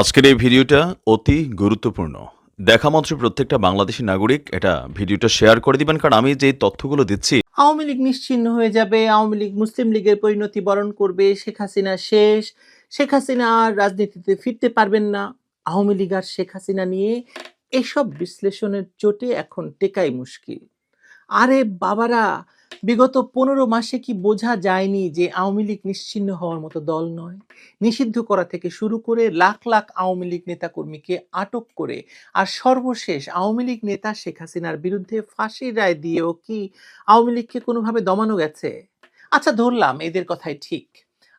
আজকের এই ভিডিওটা অতি গুরুত্বপূর্ণ। দেখা মাত্র প্রত্যেকটা বাংলাদেশি নাগরিক এটা ভিডিওটা শেয়ার করে দিবেন, কারণ আমি যে তথ্যগুলো দিচ্ছি আওয়ামী লীগ নিশ্চিহ্ন হয়ে যাবে, আওয়ামী লীগ মুসলিম লীগের পরিণতি বরণ করবে, শেখ হাসিনা শেষ। শেখ হাসিনা আর রাজনীতিতে ফিরতে পারবেন না। আওয়ামী লীগ আর শেখ হাসিনা নিয়ে এসব বিশ্লেষণের চোটে এখন টেকাই মুশকিল। আরে বাবারা বিগত পনেরো মাসে কি বোঝা যায়নি যে আওয়ামী লীগ নিশ্চিহ্ন হওয়ার মতো দল নয়? নিষিদ্ধ করা থেকে শুরু করে লাখ লাখ আওয়ামী লীগ নেতাকর্মীকে আটক করে আর সর্বশেষ আওয়ামী লীগ নেতা শেখ হাসিনার বিরুদ্ধে ফাঁসির রায় দিয়েও কি আওয়ামী লীগকে কোনোভাবে দমানো গেছে? আচ্ছা ধরলাম এদের কথাই ঠিক।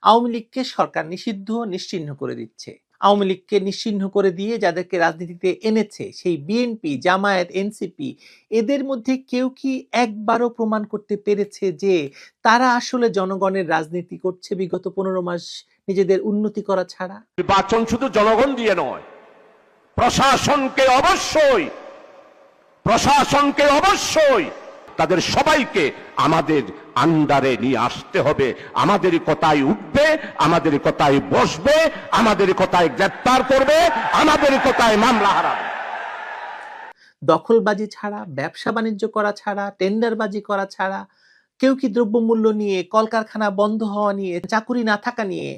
আওয়ামী লীগকে সরকার নিষিদ্ধ নিশ্চিহ্ন করে দিচ্ছে। আওয়ামী লীগকে নিশ্চিহ্ন করে দিয়ে যাদেরকে রাজনীতিতে এনেছে, সেই বিএনপি জামায়াত এনসিপি এদের মধ্যে কেউ কি একবারও প্রমাণ করতে পেরেছে যে তারা আসলে জনগণের রাজনীতি করছে বিগত পনেরো মাস নিজেদের উন্নতি করা ছাড়া? নির্বাচন শুধু জনগণ দিয়ে নয়, প্রশাসনকে অবশ্যই প্রশাসনকে অবশ্যই তাদের সবাইকে আমাদের আন্ডারে নিয়ে আসতে হবে। আমাদের কথায় উঠবে, আমাদের কথায় বসবে, আমাদের কথায় গ্রেপ্তার করবে, আমাদের কথায় মামলা হারাবে। দখলবাজি ছাড়া, ব্যবসা বাণিজ্য করা ছাড়া, টেন্ডারবাজি করা ছাড়া, কেউ কি দ্রব্যমূল্য নিয়ে, কলকারখানা বন্ধ হওয়া নিয়ে, চাকুরি না থাকা নিয়ে,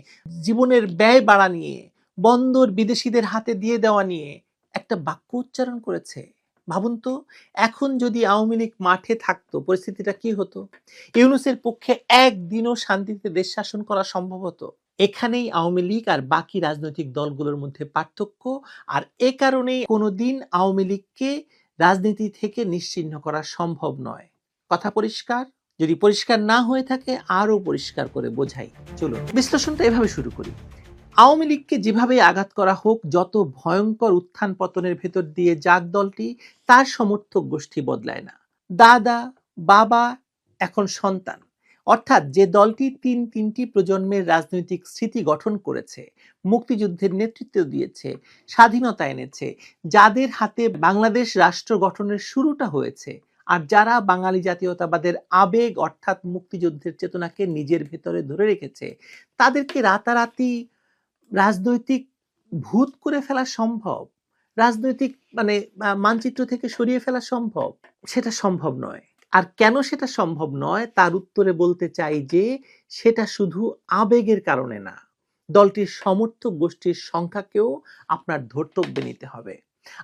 জীবনের ব্যয় বাড়া নিয়ে, বন্দর বিদেশিদের হাতে দিয়ে দেওয়া নিয়ে একটা বাক্য উচ্চারণ করেছে। ভাবুন তো, এখন যদি আওয়ামী লীগ মাঠে থাকতো, পরিস্থিতিটা কি হতো? ইউনুসের পক্ষে একদিনও শান্তিতে দেশ শাসন করা সম্ভব হতো? এখানেই আওয়ামী লীগ আর বাকি রাজনৈতিক দলগুলোর মধ্যে পার্থক্য, আর এ কারণেই কোনোদিন আওয়ামী লীগকে রাজনীতি থেকে নিশ্চিহ্ন করা সম্ভব নয়। কথা পরিষ্কার? যদি পরিষ্কার না হয়ে থাকে আরও পরিষ্কার করে বোঝাই। চলুন, বিশ্লেষণটা এভাবে শুরু করি। আওয়ামী লীগকে যেভাবে আঘাত করা হোক, যত ভয়ঙ্কর উত্থান পতনের ভেতর দিয়ে যাক দলটি, তার সমর্থক গোষ্ঠী বদলায় না। দাদা, বাবা, এখন সন্তান। অর্থাৎ যে দলটি তিন তিনটি প্রজন্মের রাজনৈতিক স্মৃতি গঠন করেছে, মুক্তিযুদ্ধের নেতৃত্ব দিয়েছে, স্বাধীনতা এনেছে, যাদের হাতে বাংলাদেশ রাষ্ট্র গঠনের শুরুটা হয়েছে, আর যারা বাঙালি জাতীয়তাবাদের আবেগ, অর্থাৎ মুক্তিযুদ্ধের চেতনাকে নিজের ভেতরে ধরে রেখেছে, তাদেরকে রাতারাতি রাজনৈতিক ভূত করে ফেলা সম্ভব। রাজনৈতিক মানে মানচিত্র থেকে সরিয়ে ফেলা সম্ভব। সেটা সম্ভব নয়। আর কেন সেটা সম্ভব নয়? তার উত্তরে বলতে চাই যে, সেটা শুধু আবেগের কারণে না। দলটির সমর্থক গোষ্ঠীর সংখ্যাকেও আপনার ধর্তব্যে নিতে হবে।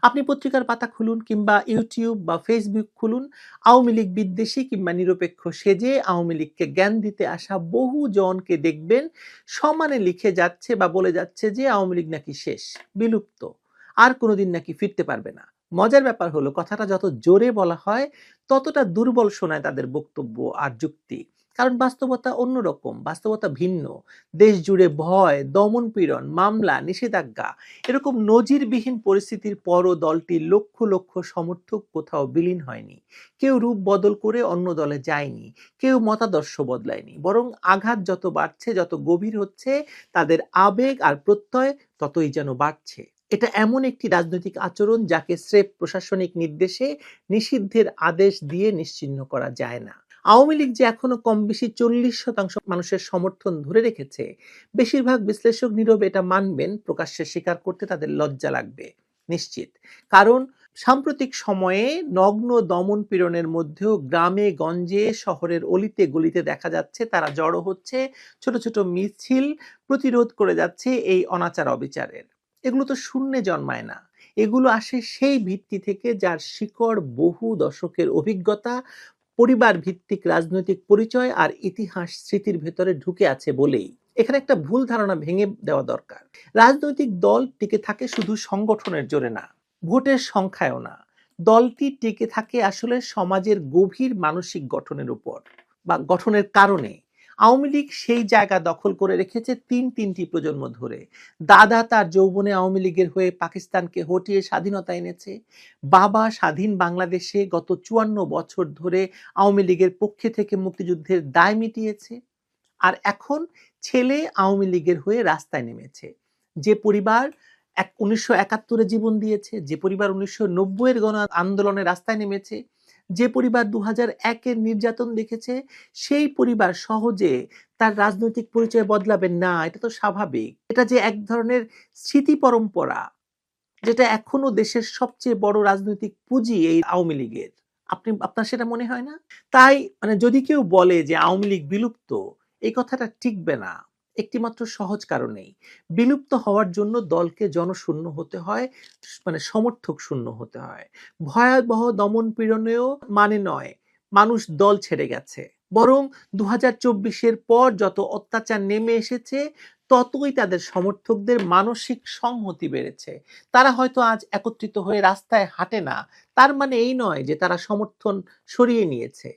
আপনি পত্রিকার পাতা খুলুন কিংবা ইউটিউব বা ফেসবুক খুলুন, আওয়ামী লীগ বিদ্বেষী কিংবা নিরপেক্ষ সেজে আওয়ামী লীগকে জ্ঞান দিতে আসা বহু জনকে দেখবেন সমানে লিখে যাচ্ছে বা বলে যাচ্ছে যে আওয়ামী লীগ নাকি শেষ, বিলুপ্ত, আর কোনোদিন নাকি ফিরতে পারবে না। মজার ব্যাপার হলো, কথাটা যত জোরে বলা হয়, ততটা দুর্বল শোনায় তাদের বক্তব্য আর যুক্তি। কারণ বাস্তবতা অন্যরকম, বাস্তবতা ভিন্ন। দেশ জুড়ে ভয়, দমন পীড়ন, মামলা, নিষেধাজ্ঞা এরকম নজিরবিহীন পরিস্থিতির পরও দলটি লক্ষ লক্ষ সমর্থক কোথাও বিলীন হয়নি। কেউ রূপ বদল করে অন্য দলে যায়নি, কেউ মতাদর্শ বদলায়নি। বরং আঘাত যত বাড়ছে, যত গভীর হচ্ছে, তাদের আবেগ আর প্রত্যয় ততই যেন বাড়ছে। এটা এমন একটি রাজনৈতিক আচরণ যাকে স্রেফ প্রশাসনিক নির্দেশে নিষিদ্ধের আদেশ দিয়ে নিশ্চিহ্ন করা যায় না। আওয়ামী লীগ যে এখনও কম বেশি চল্লিশ শতাংশ মানুষের সমর্থন ধরে রেখেছে, বেশিরভাগ বিশ্লেষক নীরবে এটা মানবেন, প্রকাশ্যে স্বীকার করতে তাদের লজ্জা লাগবে, নিশ্চিত। কারণ সাম্প্রতিক সময়ে নগ্ন দমন পীড়নের মধ্যেও গ্রামে, গঞ্জে, শহরের অলিতে গলিতে দেখা যাচ্ছে তারা জড়ো হচ্ছে, ছোট ছোট মিছিল প্রতিরোধ করে যাচ্ছে এই অনাচার অবিচারের। এগুলো তো শূন্যে জন্মায় না। এগুলো আসে সেই ভিত্তি থেকে যার শিকড় বহু দশকের অভিজ্ঞতা পরিবার ভিত্তিক রাজনৈতিক পরিচয় আর ইতিহাস স্মৃতির ভেতরে ঢুকে আছে বলেই। এখানে একটা ভুল ধারণা ভেঙে দেওয়া দরকার। রাজনৈতিক দল টিকে থাকে শুধু সংগঠনের জোরে না, ভোটের সংখ্যায়ও না। দলটি টিকে থাকে আসলে সমাজের গভীর মানসিক গঠনের উপর বা গঠনের কারণে। আওয়ামী লীগ সেই জায়গা দখল করে রেখেছে তিন তিনটি প্রজন্ম ধরে। দাদা তার যৌবনে আওয়ামী লীগের হয়ে পাকিস্তানকে হটিয়ে স্বাধীনতা এনেছে। বাবা স্বাধীন বাংলাদেশে গত চুয়ান্ন বছর ধরে আওয়ামী লীগের পক্ষে থেকে মুক্তিযুদ্ধের দায় মিটিয়েছে। আর এখন ছেলে আওয়ামী লীগের হয়ে রাস্তায় নেমেছে। যে পরিবার এক উনিশশো একাত্তরে জীবন দিয়েছে, যে পরিবার উনিশশো নব্বইয়ের গণ আন্দোলনে রাস্তায় নেমেছে যে পরিবার দু হাজার একের নির্যাতন দেখেছে, সেই পরিবার সহজে তার রাজনৈতিক পরিচয় বদলাবে না। এটা তো স্বাভাবিক। এটা যে এক ধরনের স্মৃতি পরম্পরা, যেটা এখনও দেশের সবচেয়ে বড় রাজনৈতিক পুঁজি এই আওয়ামী লীগের। আপনি, আপনার সেটা মনে হয় না? তাই মানে যদি কেউ বলে যে আওয়ামী লীগ বিলুপ্ত, এই কথাটা টিকবে না। একটিমাত্র সহজ কারণেই। বিলুপ্ত হওয়ার জন্য দলকে জনশূন্য হতে হয় মানে সমর্থক শূন্য হতে হয়। ভয়াবহ দমন পীড়নেও মানে নয়, মানুষ দল ছেড়ে গেছে। বরং দু হাজার পর যত অত্যাচার নেমে এসেছে, ততই তাদের সমর্থকদের মানসিক সংহতি বেড়েছে। তারা হয়তো আজ একত্রিত হয়ে রাস্তায় হাঁটে না, তার মানে এই নয় যে তারা সমর্থন সরিয়ে নিয়েছে।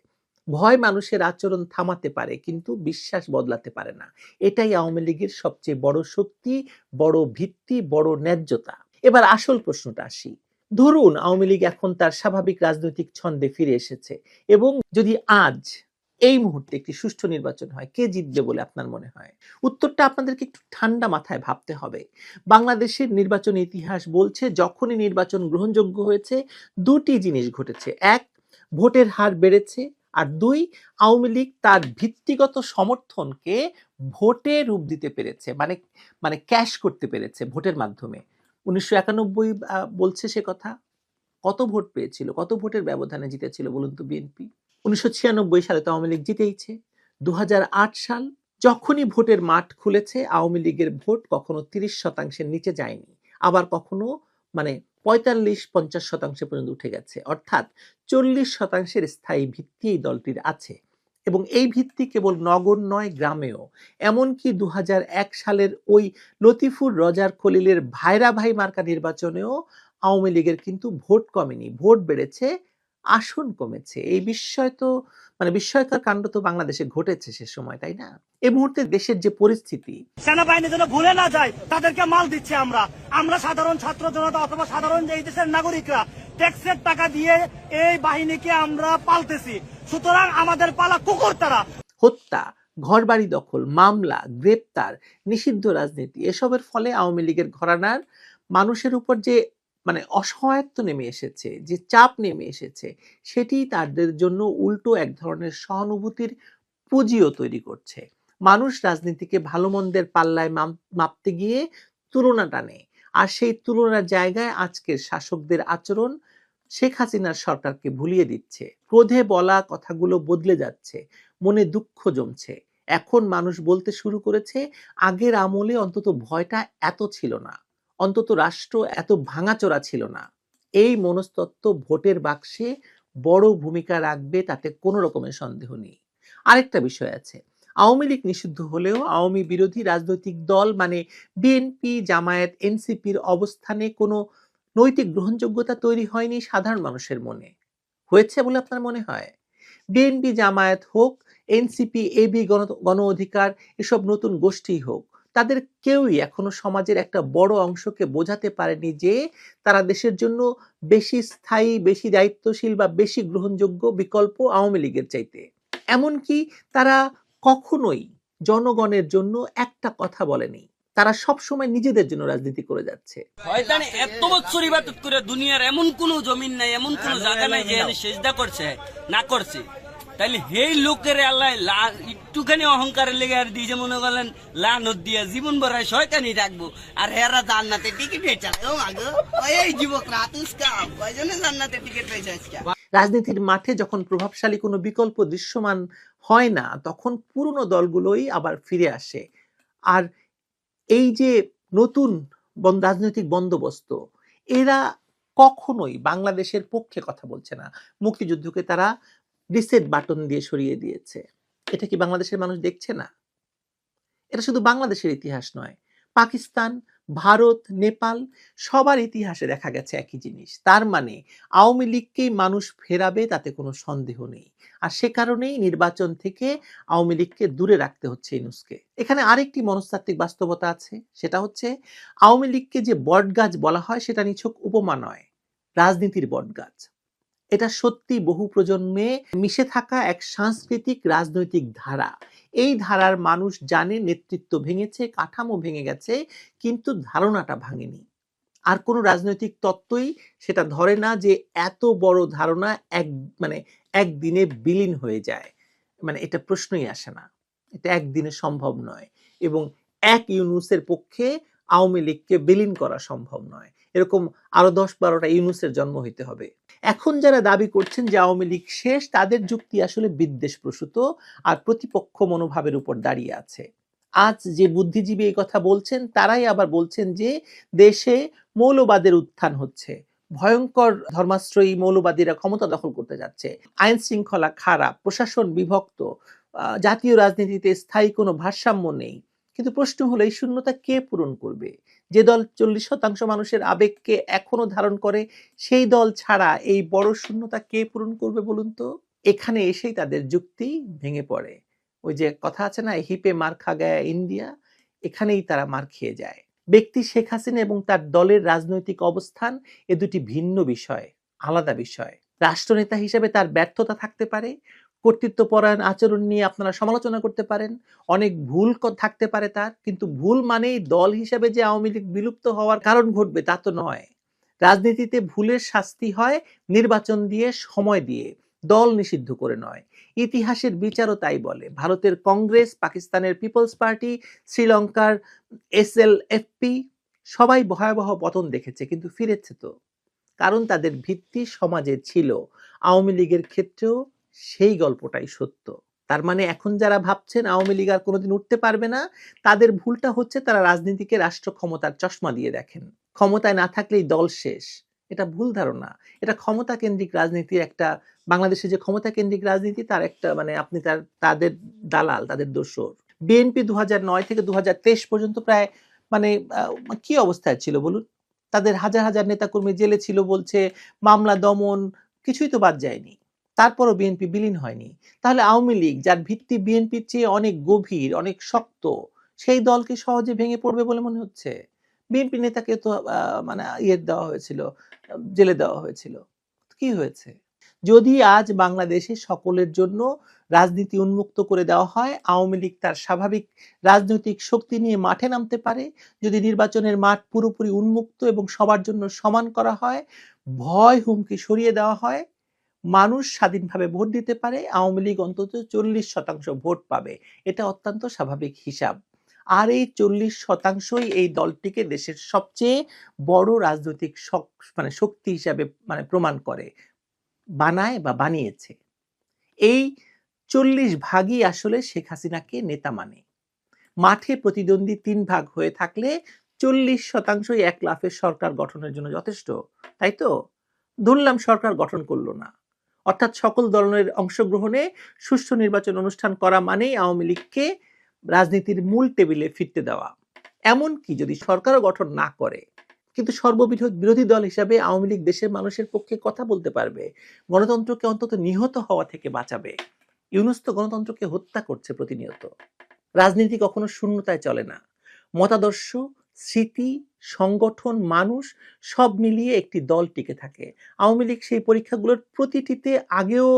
ভয় মানুষের আচরণ থামাতে পারে, কিন্তু বিশ্বাস বদলাতে পারে না। এটাই আওয়ামী লীগের সবচেয়ে বড় শক্তি, বড় ভিত্তি, বড় ন্যায্যতা। এবার আসল প্রশ্নটা আসি। ধরুন আওয়ামী লীগ এখন তার স্বাভাবিক রাজনৈতিক ছন্দে ফিরে এসেছে এবং যদি আজ এই মুহূর্তে একটি সুষ্ঠু নির্বাচন হয়, কে জিতবে বলে আপনার মনে হয়? উত্তরটা আপনাদেরকে একটু ঠান্ডা মাথায় ভাবতে হবে। বাংলাদেশের নির্বাচন ইতিহাস বলছে, যখনই নির্বাচন গ্রহণযোগ্য হয়েছে, দুটি জিনিস ঘটেছে। এক, ভোটের হার বেড়েছে আর দুই, আওয়ামী লীগ তার ভিত্তিগত সমর্থনকে ভোটে রূপ দিতে পেরেছে মানে মানে ক্যাশ করতে পেরেছে ভোটের মাধ্যমে। উনিশশো একানব্বই বলছে সে কথা? কত ভোট পেয়েছিল? কত ভোটের ব্যবধানে জিতেছিল বলুন তো বিএনপি? উনিশশো ছিয়ানব্বই সালে তো আওয়ামী লীগ জিতেইছে। দু হাজার আট সাল যখনই ভোটের মাঠ খুলেছে, আওয়ামী লীগের ভোট কখনো তিরিশ শতাংশের নিচে যায়নি। আবার কখনো মানে পঁয়তাল্লিশ পঞ্চাশ শতাংশে পর্যন্ত উঠে গেছে। অর্থাৎ চল্লিশ শতাংশের স্থায়ী ভিত্তি এই দলটির আছে এবং এই ভিত্তি কেবল নগর নয়, গ্রামেও। এমনকি দু সালের ওই লতিফুর রজার খলিলের ভাইরা ভাই মার্কা নির্বাচনেও আওয়ামী লীগের কিন্তু ভোট কমেনি। ভোট বেড়েছে আসন কমেছে। এই বিস্ময় তো মানে বিস্ময়কর কাণ্ড তো বাংলাদেশে ঘটেছে সে সময় তাই না? এই মুহূর্তে দেশের যে পরিস্থিতি। সেনাবাহিনী যেন ভুলে না যায় তাদেরকে মাল দিচ্ছে আমরা। আমরা সাধারণ ছাত্র জনতা অথবা সাধারণ যে এই দেশের নাগরিকরা ট্যাক্সের টাকা দিয়ে এই বাহিনীকে আমরা পালতেছি। সুতরাং আমাদের পালা কুকুর তারা। হত্যা ঘরবাড়ি দখল মামলা গ্রেপ্তার নিষিদ্ধ রাজনীতি এসবের ফলে আওয়ামী লীগের ঘরানার মানুষের উপর যে মানে অসহায়ত্ব নেমে এসেছে, যে চাপ নেমে এসেছে, সেটি তাদের জন্য উল্টো এক ধরনের সহানুভূতির পুঁজিও তৈরি করছে। মানুষ রাজনীতিকে ভালো মন্দের পাল্লায় মাপ- মাপতে গিয়ে তুলনা টানে, আর সেই তুলনার জায়গায় আজকের শাসকদের আচরণ শেখ হাসিনার সরকারকে ভুলিয়ে দিচ্ছে। ক্রোধে বলা কথাগুলো বদলে যাচ্ছে, মনে দুঃখ জমছে। এখন মানুষ বলতে শুরু করেছে, আগের আমলে অন্তত ভয়টা এত ছিল না। অন্তত রাষ্ট্র এত ভাঙাচোরা ছিল না। এই মনস্তত্ত্ব ভোটের বাক্সে বড় ভূমিকা রাখবে তাতে কোনো রকমের সন্দেহ নেই। আরেকটা বিষয় আছে। আওয়ামী লীগ নিষিদ্ধ হলেও আওয়ামী বিরোধী রাজনৈতিক দল মানে বিএনপি জামায়াত এনসিপির অবস্থানে কোনো নৈতিক গ্রহণযোগ্যতা তৈরি হয়নি সাধারণ মানুষের মনে। হয়েছে বলে আপনার মনে হয়? বিএনপি জামায়াত হোক এনসিপি এবি গণ গণ অধিকার, এসব নতুন গোষ্ঠী হোক তাদের কেউই এখনও সমাজের একটা বড় অংশকে বোঝাতে পারেনি যে তারা দেশের জন্য বেশি স্থায়ী বেশি দায়িত্বশীল বা বেশি গ্রহণযোগ্য বিকল্প আওয়ামী লীগের চাইতে। এমনকি তারা কখনোই জনগণের জন্য একটা কথা বলেনি। তারা সবসময় নিজেদের জন্য রাজনীতি করে যাচ্ছে। শয়তান এত বছর ইবাদত করে দুনিয়ার এমন কোন জমিন নাই এমন কোন জায়গা নাই যে সেজদা করছে না করছে। তাইলে হেই লোকের আল্লাহ একটুখানি অহংকারের লেগে আর দিয়ে মনে করলেন, লানত দিয়া জীবন ভরায় শয়তানি রাখব। আর হেরা জান্নাতে টিকিট পেয়েছে এই যুবকরা তুস্কা কয়জনে জান্নাতে টিকিট পেয়েছে রাজনীতির মাঠে যখন প্রভাবশালী কোনো বিকল্প দৃশ্যমান হয় না, তখন পুরনো দলগুলোই আবার ফিরে আসে। আর এই যে নতুন রাজনৈতিক বন্দোবস্ত, এরা কখনোই বাংলাদেশের পক্ষে কথা বলছে না। মুক্তিযুদ্ধকে তারা রিসেট বাটন দিয়ে সরিয়ে দিয়েছে। এটা কি বাংলাদেশের মানুষ দেখছে না? এটা শুধু বাংলাদেশের ইতিহাস নয়, পাকিস্তান, ভারত, নেপাল, সবার ইতিহাসে দেখা গেছে একই জিনিস। তার মানে আওয়ামী লীগকেই মানুষ ফেরাবে তাতে কোনো সন্দেহ নেই। আর সে কারণেই নির্বাচন থেকে আওয়ামী লীগকে দূরে রাখতে হচ্ছে ইনুসকে এখানে আরেকটি মনস্তাত্ত্বিক বাস্তবতা আছে, সেটা হচ্ছে আওয়ামী লীগকে যে বটগাছ বলা হয় সেটা নিছক উপমা নয়, রাজনীতির বটগাছ। এটা সত্যি বহু প্রজন্মে মিশে থাকা এক সাংস্কৃতিক রাজনৈতিক ধারা। এই ধারার মানুষ জানে নেতৃত্ব ভেঙেছে, কাঠামো ভেঙে গেছে, কিন্তু ধারণাটা ভাঙেনি। আর কোনো রাজনৈতিক তত্ত্বই সেটা ধরে না যে এত বড় ধারণা এক মানে একদিনে বিলীন হয়ে যায়। মানে এটা প্রশ্নই আসে না। এটা একদিনে সম্ভব নয় এবং এক ইউনুসের পক্ষে আওয়ামী লীগকে বিলীন করা সম্ভব নয়। এরকম আরও দশ বারোটা ইউনুসের জন্ম হইতে হবে। এখন যারা দাবি করছেন যে আওয়ামী লীগ শেষ, তাদের যুক্তি আসলে বিদ্বেষ প্রসূত আর প্রতিপক্ষ মনোভাবের উপর দাঁড়িয়ে আছে। আজ যে বুদ্ধিজীবী এই কথা বলছেন, তারাই আবার বলছেন যে দেশে মৌলবাদের উত্থান হচ্ছে। ভয়ঙ্কর ধর্মাশ্রয়ী মৌলবাদীরা ক্ষমতা দখল করতে যাচ্ছে। আইন শৃঙ্খলা খারাপ, প্রশাসন বিভক্ত জাতীয় রাজনীতিতে স্থায়ী কোনো ভারসাম্য নেই। কিন্তু প্রশ্ন হলো, এই শূন্যতা কে পূরণ করবে? যে দল চল্লিশ শতাংশ মানুষের আবেগকে এখনও ধারণ করে, সেই দল ছাড়া এই বড় শূন্যতা কে পূরণ করবে বলুন তো? এখানে এসেই তাদের যুক্তি ভেঙে পড়ে। ওই যে কথা আছে না, হিপে মার খা গায়া ইন্ডিয়া, এখানেই তারা মার খেয়ে যায়। ব্যক্তি শেখ হাসিনা এবং তার দলের রাজনৈতিক অবস্থান এ দুটি ভিন্ন বিষয়, আলাদা বিষয়। রাষ্ট্রনেতা হিসেবে তার ব্যর্থতা থাকতে পারে কর্তৃত্বপরায়ণ আচরণ নিয়ে আপনারা সমালোচনা করতে পারেন। অনেক ভুল থাকতে পারে তার। কিন্তু ভুল মানেই দল হিসেবে যে আওয়ামী লীগ বিলুপ্ত হওয়ার কারণ ঘটবে তা তো নয়। রাজনীতিতে ভুলের শাস্তি হয় নির্বাচন দিয়ে, সময় দিয়ে। দল নিষিদ্ধ করে নয়। ইতিহাসের বিচারও তাই বলে। ভারতের কংগ্রেস, পাকিস্তানের পিপলস পার্টি, শ্রীলঙ্কার এস এল এফপি সবাই ভয়াবহ পতন দেখেছে, কিন্তু ফিরেছে তো। কারণ তাদের ভিত্তি সমাজে ছিল। আওয়ামী লীগের ক্ষেত্রেও সেই গল্পটাই সত্য। তার মানে এখন যারা ভাবছেন আওয়ামী লীগ আর কোনোদিন উঠতে পারবে না, তাদের ভুলটা হচ্ছে তারা রাজনীতিকে রাষ্ট্র ক্ষমতার চশমা দিয়ে দেখেন। ক্ষমতায় না থাকলেই দল শেষ। এটা ভুল ধারণা। এটা ক্ষমতা কেন্দ্রিক রাজনীতির একটা, বাংলাদেশে যে ক্ষমতা কেন্দ্রিক রাজনীতি, তার একটা মানে আপনি তার, তাদের দালাল, তাদের দোসর বিএনপি দু নয় থেকে দু হাজার তেইশ পর্যন্ত প্রায় মানে কি অবস্থায় ছিল বলুন? তাদের হাজার হাজার নেতাকর্মী জেলে ছিল বলছে, মামলা দমন কিছুই তো বাদ যায়নি। তারপরও বিএনপি বিলীন হয়নি। তাহলে আওয়ামী লীগ, যার ভিত্তি বিএনপির চেয়ে অনেক গভীর, অনেক শক্ত, সেই দলকে সহজে ভেঙে পড়বে বলে মনে হচ্ছে? বিএনপি নেতাকে তো মানে ইয়ে দেওয়া হয়েছিল, জেলে দেওয়া হয়েছিল। কি হয়েছে? যদি আজ বাংলাদেশে সকলের জন্য রাজনীতি উন্মুক্ত করে দেওয়া হয়, আওয়ামী লীগ তার স্বাভাবিক রাজনৈতিক শক্তি নিয়ে মাঠে নামতে পারে। যদি নির্বাচনের মাঠ পুরোপুরি উন্মুক্ত এবং সবার জন্য সমান করা হয়, ভয় হুমকি সরিয়ে দেওয়া হয় মানুষ স্বাধীনভাবে ভোট দিতে পারে, আওয়ামী লীগ অন্তত চল্লিশ শতাংশ ভোট পাবে। এটা অত্যন্ত স্বাভাবিক হিসাব। আর এই চল্লিশ শতাংশই এই দলটিকে দেশের সবচেয়ে বড় রাজনৈতিক মানে শক্তি হিসাবে মানে প্রমাণ করে, বানায় বা বানিয়েছে। এই চল্লিশ ভাগই আসলে শেখ হাসিনাকে নেতা মানে। মাঠে প্রতিদ্বন্দ্বী তিন ভাগ হয়ে থাকলে চল্লিশ শতাংশই এক লাফের সরকার গঠনের জন্য যথেষ্ট, তাই তো? ধরলাম সরকার গঠন করল না। অর্থাৎ সকল দলের অংশগ্রহণে সুষ্ঠু নির্বাচন অনুষ্ঠান করা মানেই আওয়ামী লীগকে রাজনীতির মূল টেবিলে ফিরতে দেওয়া। এমনকি যদি সরকারও গঠন না করে, কিন্তু সর্ববৃহৎ বিরোধী দল হিসাবে আওয়ামী লীগ দেশের মানুষের পক্ষে কথা বলতে পারবে, গণতন্ত্রকে অন্তত নিহত হওয়া থেকে বাঁচাবে। ইউনুস তো গণতন্ত্রকে হত্যা করছে প্রতিনিয়ত। রাজনীতি কখনো শূন্যতায় চলে না। মতাদর্শ, স্মৃতি সংগঠন, মানুষ সব মিলিয়ে একটি দল টিকে থাকে। আওয়ামী লীগ সেই পরীক্ষাগুলোর প্রতিটিতে আগেও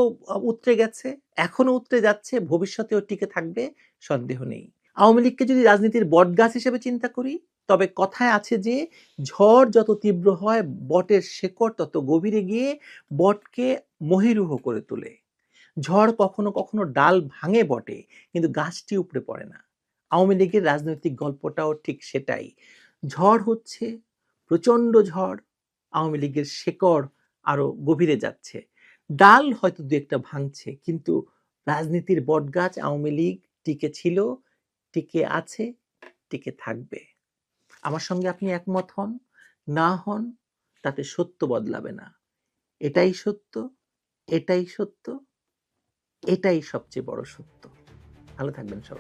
উতরে গেছে এখনও উতরে যাচ্ছে, ভবিষ্যতেও টিকে থাকবে, সন্দেহ নেই। আওয়ামী লীগকে যদি রাজনীতির বটগাছ হিসেবে চিন্তা করি, তবে কথায় আছে যে, ঝড় যত তীব্র হয়, বটের শেকড় তত গভীরে গিয়ে বটকে মহিরুহ করে তোলে। ঝড় কখনো কখনো ডাল ভাঙে বটে, কিন্তু গাছটি উপড়ে পড়ে না। আওয়ামী লীগের রাজনৈতিক গল্পটাও ঠিক সেটাই। ঝড় হচ্ছে প্রচণ্ড ঝড়, আওয়ামী লীগের শেকড় আরও গভীরে যাচ্ছে। ডাল হয়তো দু একটা ভাঙছে, কিন্তু রাজনীতির বটগাছ আওয়ামী লীগ টিকে ছিল, টিকে আছে, টিকে থাকবে। আমার সঙ্গে আপনি একমত হন, না হন, তাতে সত্য বদলাবে না। এটাই সত্য এটাই সত্য, এটাই সবচেয়ে বড় সত্য। ভালো থাকবেন সবাই।